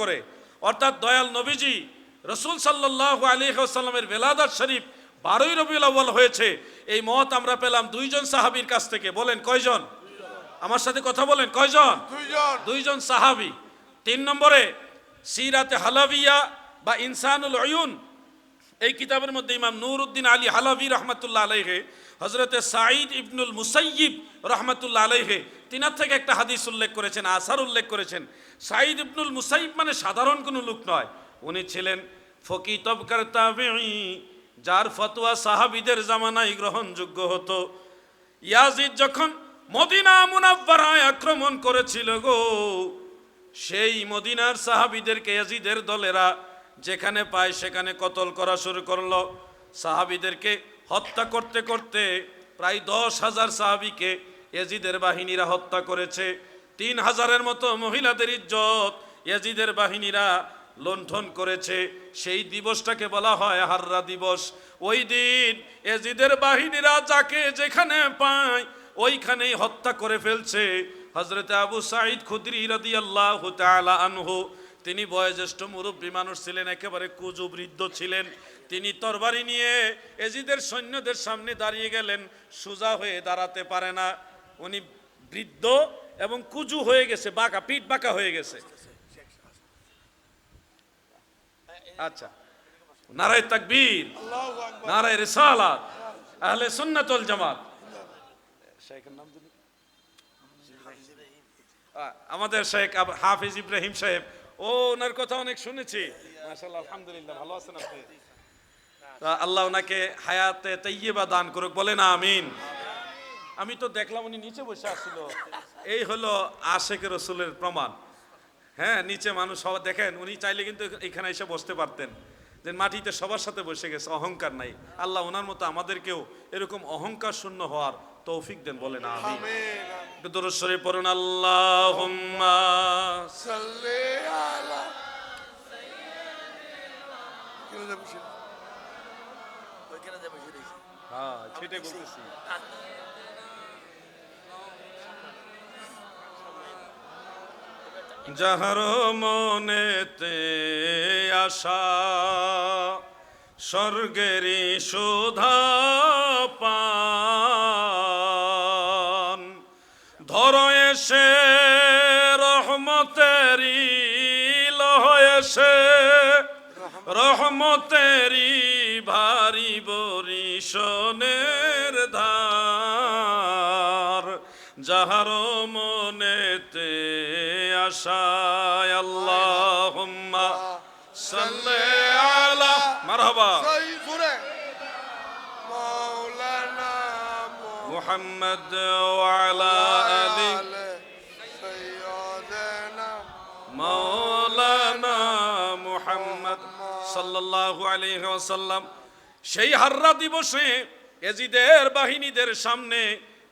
করে। অর্থাৎ দয়াল নবীজি রসুল সাল্লাহ আলী সাল্লামের বেলাদার শরীফ বারোই রবিউল আউ্বাল হয়েছে। এই মত আমরা পেলাম দুইজন সাহাবীর কাছ থেকে। বলেন কয়জন? আমার সাথে কথা বলেন কয়জন? দুইজন। দুইজন সাহাবি। তিন নম্বরে সিরাতে হালাবিয়া বা ইনসানুল অয়ুন এই কিতাবের মধ্যে ইমাম নূর উদ্দিন আলী হালাবি রহমতুল্লাহ আলাইহে হজরতে সাঈদ ইবনুল মুসাইয়িব রহমতুল্লাহ আলাইহে তিনার থেকে একটা হাদিস উল্লেখ করেছেন, আসার উল্লেখ করেছেন। সাঈদ ইবনুল মুসাইব মানে সাধারণ কোনো লোক নয়। উনি ছিলেন ফকি তবকার যার ফতোয়া সাহাবিদের জামানায় গ্রহণযোগ্য হতো। ইয়াজিদ যখন মদিনা মুনাব্বারায় আক্রমণ করেছিল গো, সেই মদিনার সাহাবিদেরকে ইয়াজিদের দলেরা যেখানে পায় সেখানে কতল করা শুরু করল। সাহাবিদেরকে হত্যা করতে করতে প্রায় দশ হাজার সাহাবিকে ইয়াজিদের বাহিনীরা হত্যা করেছে। তিন হাজারের মতো মহিলাদের ইজ্জত এজিদের বাহিনীরা লণ্ঠন করেছে। সেই দিবসটাকে বলা হয় হাররা দিবস। ওই দিন এজিদের বাহিনীরা যাকে যেখানে পায় ওইখানেই হত্যা করে ফেলছে। হজরত আবু সাঈদ খুদরি রাদি আল্লাহ আনহু, তিনি বয়োজ্যেষ্ঠ মুরব্বী মানুষ ছিলেন, একেবারে কুজু বৃদ্ধ ছিলেন। তিনি তরবারি নিয়ে এজিদের সৈন্যদের সামনে দাঁড়িয়ে গেলেন, সোজা হয়ে দাঁড়াতে পারে না। উনি বৃদ্ধ এবং কুজু হয়ে গেছে বাঁকা পিঠ বাঁকা হয়ে গেছে। আচ্ছা। নারায় তাকবীর আল্লাহু আকবার। নারায় রিসালাত আহলে সুন্নাতুল জামাত। শেখের নাম আমাদের শেখ হাফিজ ইব্রাহিম সাহেব ও ওনার কথা অনেক শুনেছি। মাশাআল্লাহ আলহামদুলিল্লাহ ভালো আছেন আপনি? আল্লাহ ওনাকে হায়াতে তৈয়বা দান করুক বলেন আমিন। আমি তো দেখলাম উনি নিচে বসে আসছিল এই হলো আশেখ রসুলের প্রমাণ। হ্যাঁ নিচে মানুষ সবাই দেখেন উনি চাইলে কিন্তু এখানে এসে বসতে পারতেন। যে মাটিতে সবার সাথে বসে গেছে অহংকার নাই। আল্লাহ ওনার মতো আমাদেরকেও এরকম অহংকার শূন্য হওয়ার তৌফিক দেন বলেন আমি আমিন। একটু পড়ুন আল্লাহ সাল্লি আলা কেন যাব সে? হ্যাঁ সেটাই বলতেছি যাহার মনেতে আশা স্বর্গেরই সুধা পান। ধর এসে রহমতেরি লহ এসে রহমতেরি ভারি বরিশনের আশায় আল্লাহ সাল্লে আলা মারহাবা। সেই সুরে মাওলানা মুহাম্মদ ওয়ালা আলী সৈয়দনা মাওলানা মুহাম্মদ সাল্লাল্লাহু আলাইহি ওয়াসাল্লাম। সেই হাররা দিবসে এজিদের বাহিনীদের সামনে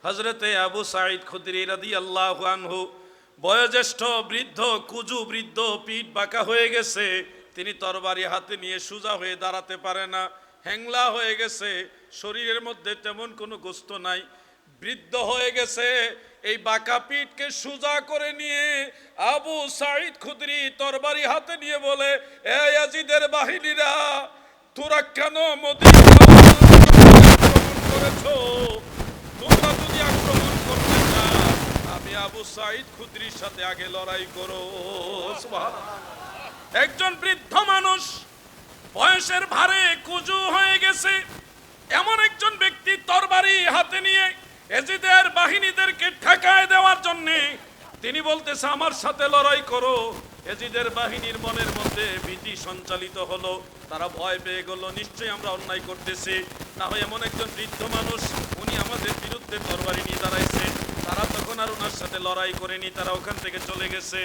হজরতে আবু সাঈদ খুদরি রাদিয়াল্লাহু আনহু বয়োজ্যেষ্ঠ বৃদ্ধ, কুজু বৃদ্ধ, পিঠ বাঁকা হয়ে গেছে। তিনি তরবারি হাতে নিয়ে সোজা হয়ে দাঁড়াতে পারে না। হ্যাংলা হয়ে গেছে। শরীরের মধ্যে তেমন কোনো গোস্ত নাই। বৃদ্ধ হয়ে গেছে। এই বাঁকা পিঠকে সোজা করে নিয়ে আবু সাঈদ খুদরি তরবারি হাতে নিয়ে বলে, এ আজিদের বাহিনীরা, তোরা কেন আক্রমণ করেছ? তোমরা যদি আক্রমণ করতে চাও আমি আবু সাঈদ খুদরির সাথে আগে লড়াই করো। একজন বৃদ্ধ মানুষ, বয়সের ভারে কুজু হয়ে গেছে। এমন একজন ব্যক্তি তরবারি হাতে নিয়ে এজিদের বাহিনীদেরকে ঠেকায় দেওয়ার জন্য তিনি বলতেছে, আমার সাথে লড়াই করো। এজিদের বাহিনীর মনের মধ্যে ভীতি সঞ্চালিত হলো। তারা ভয় পেয়ে গেল, নিশ্চয়ই আমরা অন্যায় করতেছি। না হয় এমন একজন বৃদ্ধ মানুষ, উনি আমাদের বিরুদ্ধে তরবারি নিয়ে দাঁড়াইছে তারা তখন আর ওনার সাথে লড়াই করেনি, তারা ওখান থেকে চলে গেছে।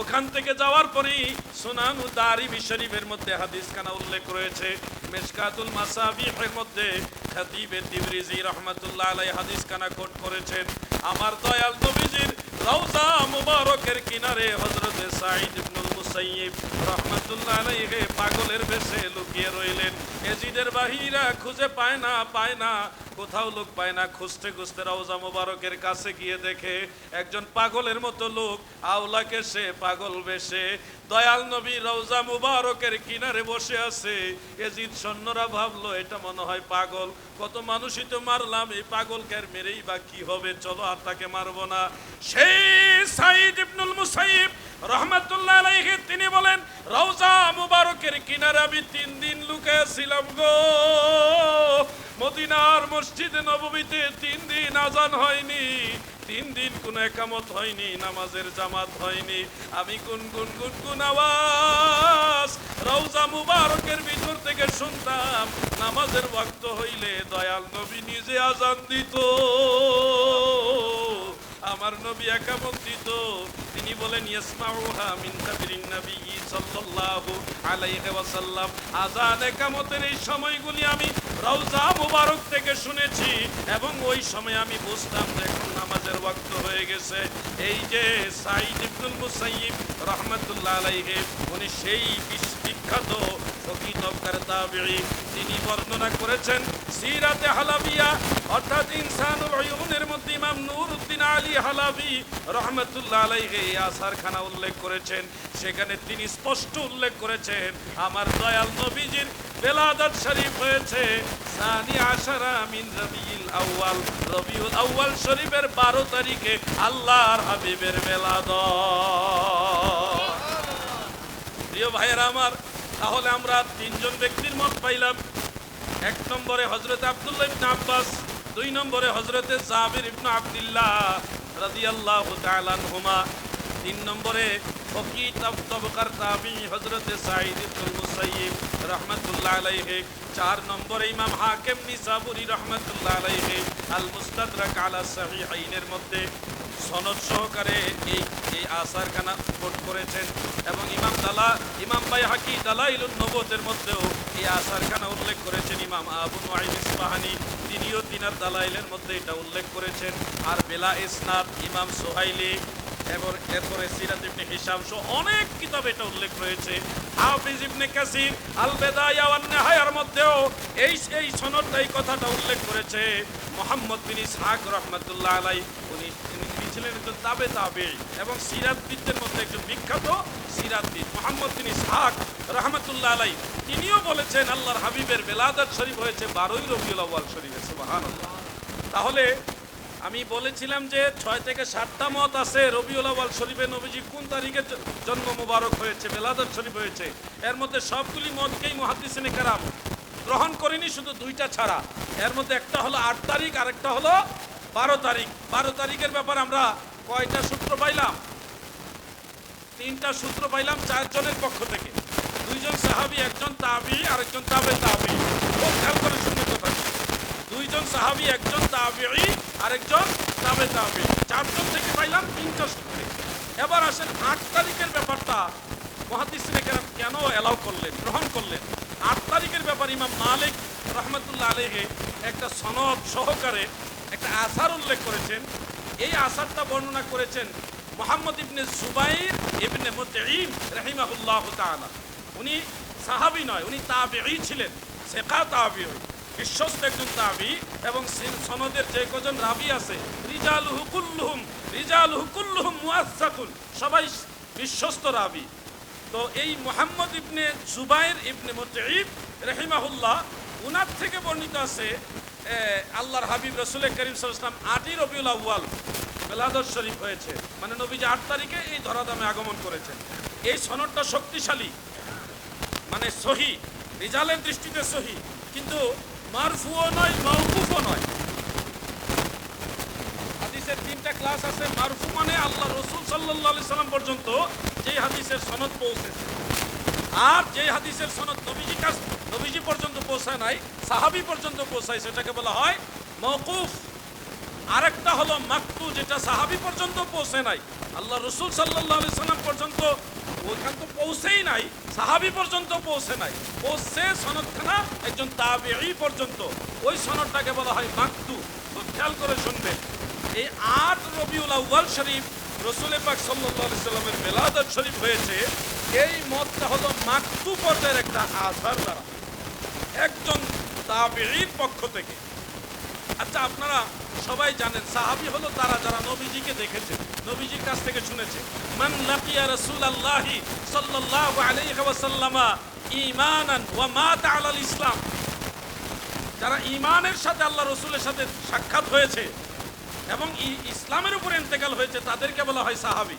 ওখান থেকে যাওয়ার পরেই সুনানু দারিমি শরীফের মধ্যে হাদিস খানা উল্লেখ রয়েছে। মেশকাতুল মাসাবিহের মধ্যে তিবরিজি রহমাতুল্লাহ আলাই হাদিস খানা কোট করেছেন। আমার দয়াল নবীজির রওজা মুবারকের কিনারে হযরতে সাঈদ ইবনুল মুস মুসাইয়িব রহমাতুল্লাহ আলাইহি পাগলের বেশে লুকিয়ে রইলেন। এজিদের বাহিরা খুঁজে পায় না পায় না। কোথাও লোক পায় না, খুঁজতে খুঁজতে রওজা মোবারকের কাছে গিয়ে দেখে একজন পাগলের মতো লোক, আওলাকে সে পাগল বেশে। দয়াল নবী রওজা মুবারকের কিনারে বসে আছে। এজিদ সৈন্যরা ভাবলো, এটা মনে হয় পাগল। কত মানুষই তো মারলাম, এই পাগলকে আর মেরেই বা কি হবে? চলো আর তাকে মারবো না। সেই সাইদ ইবনুল মুসাইব রহমাতুল্লাহ আলাইহি, তিনি বলেন, রওজা মুবারকের কিনারে আমি তিন দিন লুকিয়েছিলাম গো। মদিনার মসজিদে নবমীতে তিন দিন আজান হয়নি। তিন দিন কোন একামত হয়নি, নামাজের জামাত হয়নি। আমি কোন কোন কোন কোন আওয়াজ, রওজা মুবারকের ভিতর থেকে শুনতাম, নামাজের ওয়াক্ত হইলে দয়াল নবী নিজে আজান দিত। আমার নবী একামত দিত। তিনি বলেন, ইয়াসমাউহা মিন কাবিরিন নবী সাল্লাল্লাহু আলাইহি ওয়াসাল্লাম। আজান একামতের এই সময়গুলি আমি রওজা মুবারক থেকে শুনেছি এবং ওই সময় আমি বুঝতাম যে এখন নামাজের ওয়াক্ত হয়ে গেছে। এই যে সাইদ ইবনুল মুসাইয়িব রহমাতুল্লাহ আলাইহি, উনি সেই বিখ্যাত তিনি বর্ণনা করেছেন, সিরাতে হালাবিয়া, অর্থাৎ ইনসানুল উয়ুনের মধ্যে ইমাম নূরউদ্দিন আলী হালাবি রহমতুল্লাহ আলাইহি এই আসারখানা উল্লেখ করেছেন। সেখানে তিনি স্পষ্ট উল্লেখ করেছেন, আমার দয়াল নবীজির বেলাদাত শরীফ হয়েছে, সানি আশারা মিন রবিউল আউয়াল রবিউল আউয়াল শরীফের বারো তারিখে আল্লাহর হাবিবের বেলাদত। প্রিয় ভাইয়েরা আমার, তাহলে আমরা তিনজন ব্যক্তির মত পাইলাম। এক নম্বরে হজরত আব্দুল্লাহ ইবনে আব্বাস, দুই নম্বরে হজরতে জাবির ইবনে আব্দুল্লাহ রাদিয়াল্লাহু তাআলা আনহুমা, তিন নম্বরে ফকির তবকার তাবি হজরতে সাঈদ ইবনুল মুসাইয়িব রাহমাতুল্লাহ আলাইহি। চার নম্বরে ইমাম হাকিম নিসাবুরি রাহমাতুল্লাহ আলাইহি। আল মুস্তাদরাক আলা সাহিহাইনের মধ্যে সনদ সহকারে এই এই আসারখানা কোট করেছেন। এবং ইমাম দালা, ইমাম বাই হাকি দালাইলুন নবতের মধ্যেও এই আসারখানা উল্লেখ করেছেন ইমাম আবু নুআইম ইসবাহানি তিনিও তিনার দালাইলের মধ্যে এটা উল্লেখ করেছেন। আর বেলা ইসনাদ ইমাম সোহাইলি এবং এরপরে সিরাত ইবনে হিসাম সহ অনেক কিতাব এটা উল্লেখ রয়েছে। হাফিজ ইবনে কাসির আল বেদায়া ওয়ান নেহায়ার মধ্যেও এই এই সনদটা, এই কথাটা উল্লেখ করেছে মোহাম্মদ বিন ইসহাক রহমাতুল্লাহ আলাই উনি তিনি ছিলেন একজন তাবে তাবে এবং সিরাতবিদদের মধ্যে একজন বিখ্যাত সিরাতবিদ মোহাম্মদ বিন ইসহাক রহমাতুল্লাহ আলাই তিনিও বলেছেন, আল্লাহর হাবিবের বেলাদাত শরীফ হয়েছে বারোই রবিউল আউয়াল শরীফে, সুবহানাল্লাহ। তাহলে আমি বলেছিলাম যে ছয় থেকে সাতটা মত আছে রবিউল আওয়াল শরীফে নবীজি কোন তারিখে জন্ম মুবারক হয়েছে বেলাদত শরীফ হয়েছে। এর মধ্যে সবগুলি মতকেই মহাদিসিনে কারাম গ্রহণ করিনি, শুধু দুইটা ছাড়া। এর মধ্যে একটা হলো আট তারিখ আর একটা হলো বারো তারিখ। বারো তারিখের ব্যাপার আমরা কয়টা সূত্র পাইলাম? তিনটা সূত্র পাইলাম চারজনের পক্ষ থেকে। দুইজন সাহাবি, একজন তাবি, আরেকজন তাবে তাবি। খুব খেয়াল করে দুইজন সাহাবি, একজন তাবিঈ, আরেকজন তাবে তাবি চারজন থেকে পাইলাম তিনটা সূত্রে এবার আসেন আট তারিখের ব্যাপারটা। মহাদিসিনে কেরাম কেন এলাও করলেন, গ্রহণ করলেন? আট তারিখের ব্যাপার ইমাম মালিক রহমতুল্লাহ আলহে একটা সনদ সহকারে একটা আসার উল্লেখ করেছেন। এই আসারটা বর্ণনা করেছেন মোহাম্মদ ইবনে জুবাইর ইবনে মুতঈম রাহিমাহুল্লাহ তাআলা। উনি সাহাবী নয়, উনি তাবিঈ ছিলেন, সেকা তাবিঈ। বিশ্বস্ত একজন তাবি এবং সিন- সনদের যে কজন রাবি আছে, রিজালুহু কুল্লুহুম রিজালুহু কুল্লুহুম মুআসসাকুন, সবাই বিশ্বস্ত রাবি। তো এই মোহাম্মদ ইবনে জুবাইর ইবনে মুতঈব রাহিমাহুল্লাহ, উনার থেকে বর্ণিত আছে আল্লাহর হাবিব রসুল করিম সাল্লাম আটই রবিউল আউ্য়াল বেলাদর শরীফ হয়েছে। মানে নবীজি আট তারিখে এই ধরাধামে আগমন করেছেন। এই সনদটা শক্তিশালী মানে সহি, রিজালের দৃষ্টিতে সহি। কিন্তু মারফুও নয় মৌকুফও নয়। হাদিসের তিনটা ক্লাস আছে, মারফু মানে আল্লাহ রসুল সাল্লাহ সাল্লাম পর্যন্ত যেই হাদিসের সনদ পৌঁছেছে। আর যে হাদিসের সনদ নবীজি কাছ নবীজি পর্যন্ত পৌঁছায় নাই, সাহাবি পর্যন্ত পৌঁছায়, সেটাকে বলা হয় মৌকুফ আরেকটা হলো মাকতু, যেটা সাহাবি পর্যন্ত পৌঁছে নাই। আল্লাহ রসুল সাল্লাহ সাল্লাম পর্যন্ত ওইখান তো পৌঁছেই নাই, সাহাবি পর্যন্ত পৌঁছে নাই। পৌঁছে সনদখানা একজন তাবেঈ পর্যন্ত। ওই সনদটাকে বলা হয় মাকতু। খুব খেয়াল করে শুনবেন এই আট রবিউল আউ্বাল শরীফ রসুল পাক সাল্লাহ সাল্লামের বেলাদত শরীফ হয়েছে। এই মতটা হলো মাকতু পর্যায়ের একটা আধার দ্বারা। একজন তাবিঈর পক্ষ থেকে। আচ্ছা আপনারা সবাই জানেন, সাহাবী হলো তারা যারা নবীজিকে দেখেছে, নবীজির কাছ থেকে শুনেছে। মান লাকিয়া রাসূলুল্লাহি সাল্লাল্লাহু আলাইহি ওয়াসাল্লামা ঈমানান ওয়া মাতা আলাল ইসলাম। যারা ঈমানের সাথে আল্লাহ রসুলের সাথে সাক্ষাৎ হয়েছে এবং ইসলামের উপর ইন্তেকাল হয়েছে, তাদেরকে বলা হয় সাহাবী।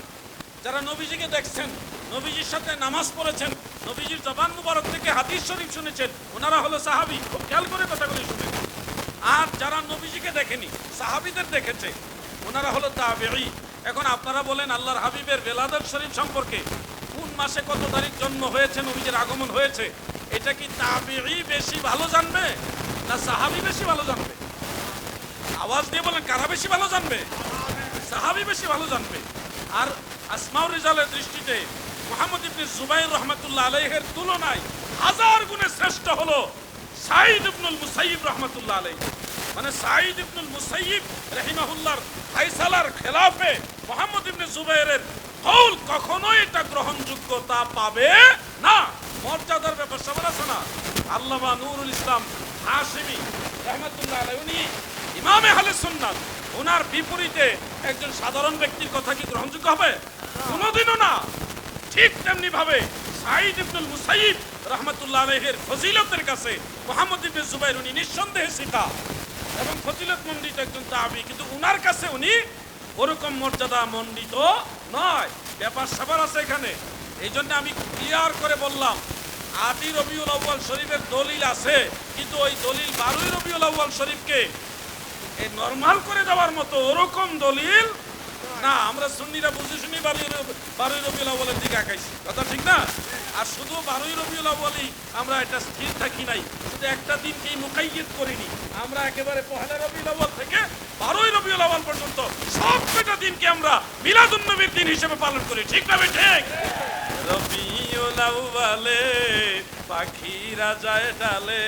যারা নবীজিকে দেখছেন, নবীজির সাথে নামাজ পড়েছেন, নবীজির জবান মুবারক থেকে হাদিস শরীফ শুনেছেন, ওনারা হলো সাহাবী। খুব খেয়াল করে কথাগুলি শুনেন। আর যারা নবীজিকে দেখেনি, সাহাবীদের দেখেছে, ওনারা হলো তাবেঈ। এখন আপনারা বলেন আল্লাহর হাবিবের বেলাদত শরীফ সম্পর্কে কোন মাসে কত তারিখ জন্ম হয়েছে, নবীজের আগমন হয়েছে, এটা কি তাবেঈ বেশি ভালো জানবে, না সাহাবী বেশি ভালো জানবে? আওয়াজ দিয়ে বলেন, কারা বেশি ভালো জানবে? সাহাবী বেশি ভালো জানবে। আর আসমাউর রিজালের দৃষ্টিতে মোহাম্মদ ইবনে জুবাইর রহমাতুল্লাহ আলাইহের তুলনায় হাজার গুণে শ্রেষ্ঠ হলো সাইদ ইবনুল মুসাইব রহমাতুল্লাহ আলাইহ। মানে সাইদ ইবনুল মুসাইব রহিমাহুল্লাহর ফাইসালার খেলাফে মোহাম্মদ ইবনে জুবাইরের কৌল কখনোই এটা গ্রহণযোগ্যতা পাবে না। মর্যাদার ব্যাপার সবার আছে না? আল্লামা নুরুল ইসলাম হাশিমি রহমাতুল্লাহ আলাইহ, উনি ইমামে আহলে সুন্নাত ওনার বিপরীতে একজন সাধারণ ব্যক্তির কথা কি গ্রহণযোগ্য হবে? কোনোদিনও না। ঠিক তেমনি ভাবে সাইদ ইবনুল মুসাইব রহমাতুল্লাহ আলাইহির ফজিলতের কাছে মোহাম্মদ জুবাইর উনি নিঃসন্দেহে শিখা এবং ফজিলত মণ্ডিত একজন তাবি, কিন্তু উনার কাছে উনি ওরকম মর্যাদা মণ্ডিত নয়। ব্যাপার স্যাপার আছে এখানে। এই জন্য আমি ক্লিয়ার করে বললাম, আদি রবিউল আউ্বাল শরীফের দলিল আছে, কিন্তু ওই দলিল বারোই রবিউল আউ্বাল শরীফকে এই নরমাল করে দেওয়ার মতো ওরকম দলিল না। আমরা সুন্নিরা বুঝে শুনি বারোই বারোই রবিউল আউ্বালের দিকে আঁকাইছি কথা ঠিক না? আর শুধু বারোই রবিউল আউ্বালই আমরা এটা স্থির থাকি নাই। শুধু একটা দিনকেই মুকাইয়িত করিনি। আমরা একেবারে পহেলা রবিউল আউ্বাল থেকে বারোই রবিউল আউ্বাল পর্যন্ত সব কটা দিনকে আমরা মিলাদুন নবীর দিন হিসেবে পালন করি। ঠিক না ঠিক? রবিউল আউ্বালে পাখিরা যায় ডালে।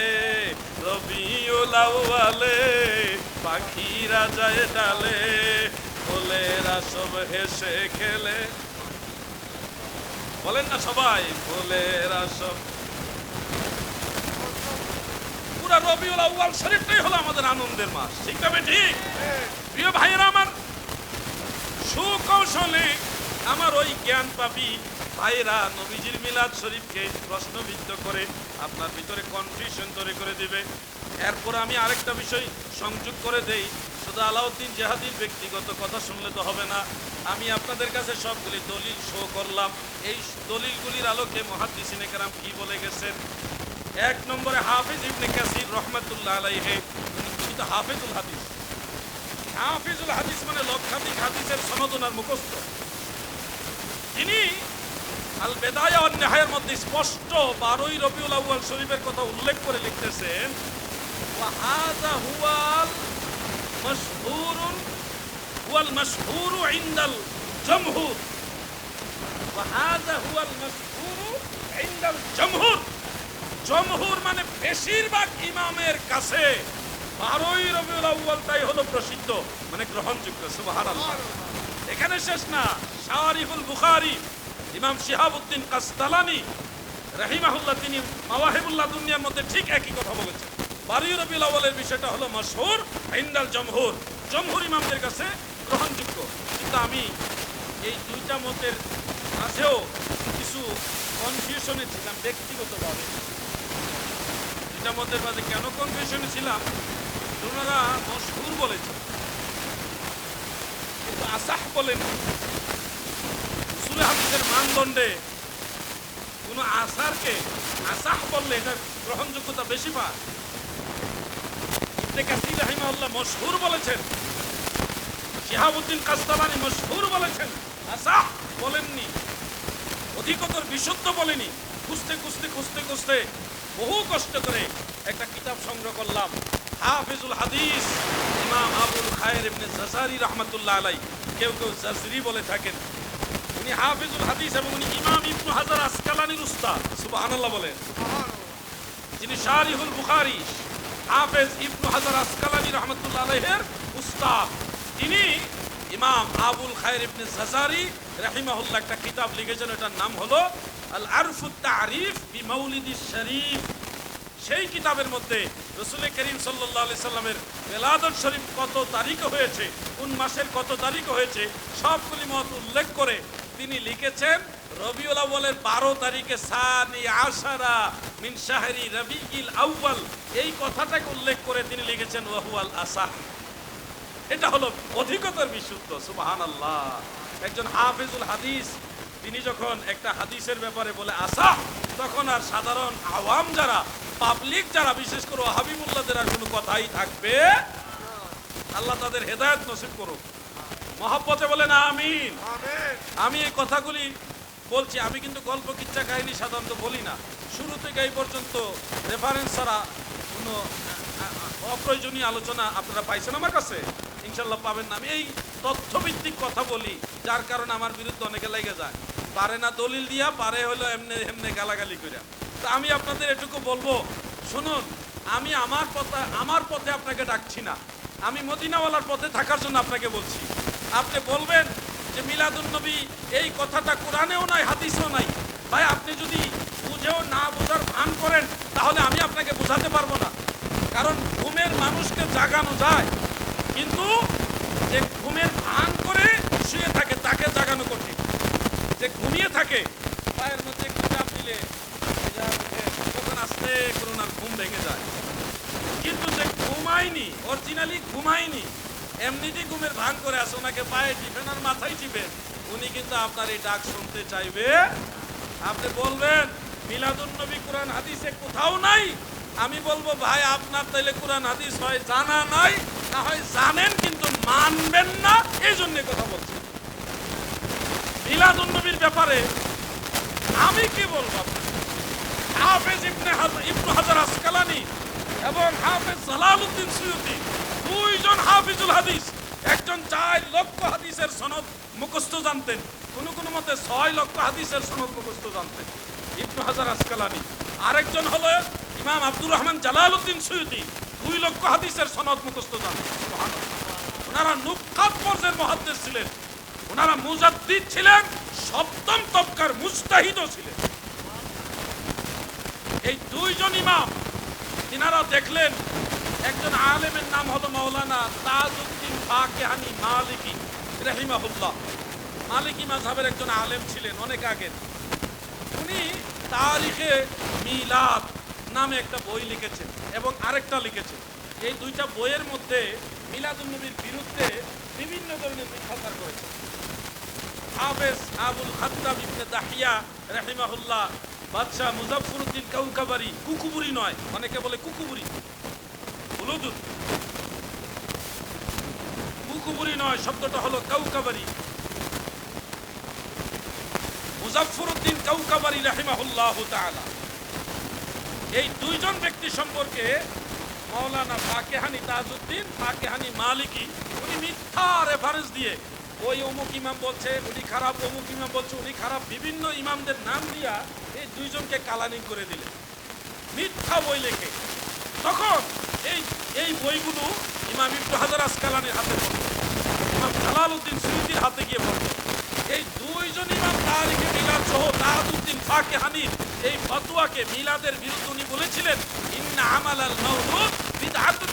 রবিউল আউ্বালে পাখিরা যায় ডালে। ফুলেরা সব হেসে খেলে। বলেন না সবাই শরীফটাই হলো আমাদের আনন্দের মাস, ঠিক তবে ঠিক প্রিয় ভাইয়েরা আমার, সুকৌশলে আমার ওই জ্ঞান পাপি ভাইরা নবীজির মিলাদ শরীফকে করে আপনার ভিতরে কনফিউশন তৈরি করে দিবে। এরপর আমি আরেকটা বিষয় সংযোগ করে দেই। শুধু আলাউদ্দিন জাহাদির ব্যক্তিগত কথা শুনলে তো হবে না। আমি আপনাদের কাছে সবগুলি দলিল শো করলাম। এই দলিলগুলির আলোকে মহাদিসিনে কেরাম কি বলে গেছেন? এক নম্বরে হাফিজ ইবনে কাসির রহমাতুল্লাহ আলাইহে কিন্তু হাফিজুল হাদিস। হাফিজুল হাদিস মানে লক্ষাধিক হাদিসের সনদনার মুখস্থ। তিনি আল বেদায়া নেহায়ের মধ্যে স্পষ্ট বারোই রবিউল আউয়াল শরীফের কথা উল্লেখ করে লিখতেছেন মাশহুরুন হুয়াল মাশহুরু ইনদাল জামহুর ওয়া হাযা হুয়াল মাশহুরু ইনদাল জমহুর মানে বেশিরভাগ ইমামের কাছে বারোই রবিউল আউ্বালটাই হলো প্রসিদ্ধ মানে গ্রহণযোগ্য, সুবহানাল্লাহ। এখানে শেষ না, শারিহুল বুখারী, ইমাম শিহাবউদ্দিন কাস্তালানি, রাহিমাহুল্লাহ, তিনি মাওয়াহিবুল্লাহ দুনিয়ার মধ্যে ঠিক একই কথা বলেছেন। রবিউল আউ্বালের বিষয়টা হলো মশহুর, ইন্দাল জমহুর। জমহুর ইমামদের কাছে গ্রহণযোগ্য। কিন্তু আমি এই দুইটা মতের মাঝেও কিছু কনফিউশনে ছিলাম, ব্যক্তিগতভাবে। দুইটা মতের মাঝে কেন কনফিউশনে ছিলাম? ওনারা মশহুর বলেছেন। কিন্তু আসাহ বলেন উসুলে হাদিসের মানদণ্ডে কোন আসারকে আসাহ বললে এটা গ্রহণযোগ্যতা বেশি পায়। ইবনে কাসির রাহিমাহুল্লাহ মশহুর বলেছেন। শিহাবুদ্দিন কাস্তালানি মশহুর বলেছেন। আসাহ বলেননি। অধিকতর বিশুদ্ধ বলেনি। খুঁজতে খুঁজতে খুঁজতে খুঁজতে বহু কষ্ট করে একটা কিতাব সংগ্রহ করলাম। হাফিজুল হাদিস, ইমাম আবুল খায়ের ইবনে জাজারি রহমাতুল্লাহ আলাই কেউ কেউ জাজরি বলে থাকেন। উনি হাফিজুল হাদিস এবং উনি ইমাম ইবনু হাজার আসকালানির উস্তাদ। সুবহানাল্লাহ বলেন। যিনি শারিহুল বুখারী। হাফেজ ইবনু হাজার আসকালানি রহমতুল্লাহ আলাইহের উস্তাদ। তিনি ইমাম আবুল খায়ের ইবনে জাজারি রাহিমাহুল্লাহ একটা কিতাব লিখেছেন এটার নাম হলো আল আরফুত তারিফ বি মৌলিদি শরীফ। সেই কিতাবের মধ্যে রসুল করিম সাল্লাহ সাল্লামের বেলাদত শরীফ কত তারিখে হয়েছে, কোন মাসের কত তারিখে হয়েছে, সবগুলি মত উল্লেখ করে তিনি লিখেছেন রবিউল আউ্বালের বারো তারিখে সানি আশারা মিন শাহরি রবিউল আউ্বাল এই কথাটাকে উল্লেখ করে তিনি লিখেছেন ওয়াহুয়াল আসাহ। এটা হলো অধিকতর বিশুদ্ধ সুবাহান আল্লাহ একজন হাফিজুল হাদিস তিনি যখন একটা হাদিসের ব্যাপারে বলে আসা তখন আর সাধারণ আওয়াম যারা পাবলিক যারা বিশেষ করে হাবিবুল্লাহদের আর কোনো কথাই থাকবে আল্লাহ তাদের হেদায়ত নসিব করুক। মহাব্বতে বলেন আমিন। আমিন। আমি এই কথাগুলি বলছি, আমি কিন্তু গল্প কিচ্ছা কাহিনী সাধারণত বলি না। শুরু থেকে এই পর্যন্ত রেফারেন্স ছাড়া কোনো অপ্রয়োজনীয় আলোচনা আপনারা পাইছেন আমার কাছে? ইনশাল্লাহ পাবেন না। আমি এই তথ্যভিত্তিক কথা বলি, যার কারণে আমার বিরুদ্ধে অনেকে লেগে যায়। পারে না দলিল দিয়া, পারে হলো এমনি এমনি গালাগালি করে তা আমি আপনাদের এটুকু বলব, শুনুন, আমি আমার পথে আমার পথে আপনাকে ডাকছি না। আমি মদিনাওয়ালার পথে থাকার জন্য আপনাকে বলছি। আপনি বলবেন যে মিলাদুন নবী, এই কথাটা কোরআনেও নাই, হাদিসেও নাই। ভাই, আপনি যদি বুঝেও না বোঝার ভান করেন, তাহলে আমি আপনাকে বোঝাতে পারব না। কারণ ঘুমের মানুষকে জাগানো যায়, কিন্তু যে ঘুমের ভান করে শুয়ে থাকে, তাকে জাগানো কঠিন। যে ঘুমিয়ে থাকে, পায়ের মধ্যে একটু চাপ দিলে তখন আস্তে করে ওনার ঘুম ভেঙে যায়। কিন্তু যে ঘুমায়নি অরিজিনালি ঘুমায়নি এমনিতেই ঘুমের ভাঙ করে আছে, ওনাকে পায়ে টিপেন আর মাথায় টিপেন। উনি কিন্তু আপনার এই ডাক শুনতে চাইবে। আপনি বলবেন, মিলাদুন নবী কোরআন হাদিসে কোথাও নাই? আমি বলব, ভাই, আপনার তাইলে কোরআন হাদিস হয় জানা নাই, না হয় জানেন, কিন্তু মানবেন না এই জন্য কথা বলছি। মিলাদুন নবীর ব্যাপারে আমি কি বলব হাফেজ ইবনে ইবনু হাজার আসকালানি এবং হাফেজ জালালউদ্দিন সুয়ুতি দুইজন হাফিজুল হাদিস, একজন চার লক্ষ হাদিসের সনদ মুখস্থ জানতেন। কোন কোন মতে ছয় লক্ষ হাদিসের সনদ মুখস্থ জানতেন। ইবনু হাজার আসকালানি। আরেকজন হলো ইমাম আব্দুর রহমান জালালউদ্দিন সুয়ুতি। দুই লক্ষ হাদিসের সনদ মুখস্থ জানতেন। ওনারা নুকাত পর্যায়ের মহাদ্দেশ ছিলেন। ওনারা মুজাদ্দিদ ছিলেন, সপ্তম তবকার মুস্তাহিদও ছিলেন। এই দুইজন ইমাম, তিনারা দেখলেন একজন আলেমের নাম হলো মাওলানা তাজউদ্দিন ফাকেহানি মালিকি, রহিমাহুল্লাহ। মালিকি মাযহাবের একজন আলেম ছিলেন অনেক আগে। উনি তারিখে মিলাদ নামে একটা বই লিখেছেন এবং আরেকটা লিখেছেন। এই দুইটা বইয়ের মধ্যে মিলাদুন্নবীর বিরুদ্ধে বিভিন্ন ধরনের মিথ্যাচার করেছেন। হাফেজ আবুল খাত্তাব ইবনে দাহিয়া রাহিমাহুল্লাহ, বাদশাহ মুজাফফরউদ্দিন কাউকাবারি, কুকুবুরি নয়, অনেকে বলে কুকুবুরি। কুকুবুরি নয়, শব্দটা হলো কাউকাবারি। মুজাফফরউদ্দিন কাউকাবারি রাহিমাহুল্লাহ এই দুইজন ব্যক্তি সম্পর্কে মাওলানা ফাকেহানি তাজউদ্দিন, ফাকেহানি মালিকি, উনি মিথ্যা রেফারেন্স দিয়ে ওই অমুক ইমাম বলছে, উনি খারাপ, অমুক ইমাম বলছে, উনি খারাপ, বিভিন্ন ইমামদের নাম দিয়া এই দুইজনকে কালানিং করে দিলেন। মিথ্যা বই লেখে। তখন এই বইগুলো ইমাম ইবনু হাজার আসকালানির হাতে পড়ল ইমাম জালালউদ্দিন সুয়ুতির হাতে গিয়ে পড়ল এই দুইজন ইমাম তারিখে মিলাদ সহ তাহাদুদ্দিন ফাকেহানির এই ফতোয়াকে মিলাদের বিরুদ্ধে উনি বলেছিলেন, ইন্না আমাল আল মাউলুদ বিদআতুন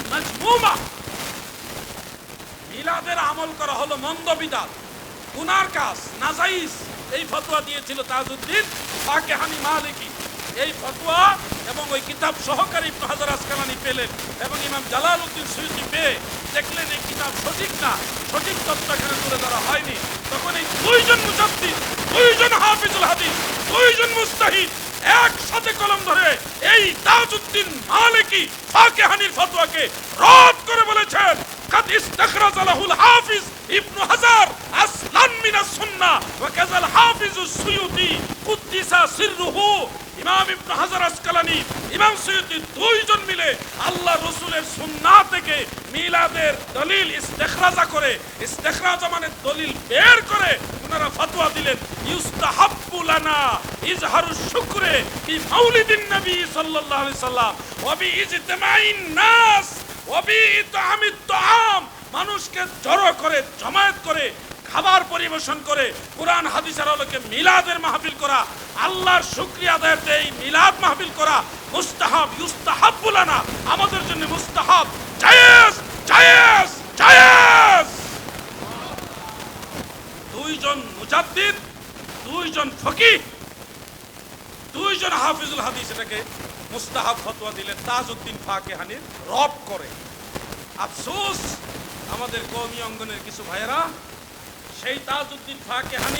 মিলাদের আমল করা হলো মন্দ বিদাত। গুনার কাজ নাজাইজ। এই ফতোয়া দিয়েছিল তাজউদ্দিন ফাকেহানি মালিকি। এই ফতোয়া এবং ওই কিতাব সহকারী ইবনে হাজার আসকালানি পেলেন এবং ইমাম জালালউদ্দিন সুয়ুতি পেয়ে দেখলেন এই কিতাব সঠিক না সঠিক তথ্য এখানে তুলে ধরা হয়নি তখন এই দুইজন মুজাদ্দিদ দুইজন হাফিজুল হাদিস দুইজন মুস্তাহিদ একসাথে কলম ধরে এই তাজউদ্দিন মালিকি ফাকেহানির ফতোয়াকে রদ করে বলেছেন قد استخرج له الحافظ ابن حجر اصلا من السنه وكذا الحافظ السيوطي قدس سره ইমাম ইবনে হাজার আসকালানি, ইমাম সৈয়দি দুইজন মিলে আল্লাহ রসুলের সুন্নাহ থেকে মিলাদের দলিল ইস্তেখরাজা করে, ইস্তেখরাজা মানে দলিল বের করে ওনারা ফতোয়া দিলেন, ইউস্তাহাব্বু লানা ইজহারু শুকরে ফি মাউলিদিন নবী সাল্লাল্লাহু আলাইহি সাল্লাম, ওয়া বি ইজতিমাইন নাস, ওয়া বি ইতআমিত তাআম। মানুষকে জড়ো করে, জমায়েত করে খাবার পরিবেশন করে কোরআন হাদিসের আলোকে মিলাদের মাহফিল করা, আল্লাহর শুক্রিয়া আদায়ের এই মিলাদ মাহফিল করা, মুস্তাহাব ইউস্তাহাব না আমাদের জন্য মুস্তাহাব, জায়েজ জায়েজ জায়েজ! দুইজন মুজাদ্দিদ, দুইজন ফকিহ, দুইজন হাফিজুল হাদিস এটাকে মুস্তাহাব ফতোয়া দিলে তাজউদ্দিন ফাকেহানির রব করে। আফসোস, আমাদের কওমি অঙ্গনের কিছু ভাইয়েরা সেই তাজউদ্দিন ফাকেহানি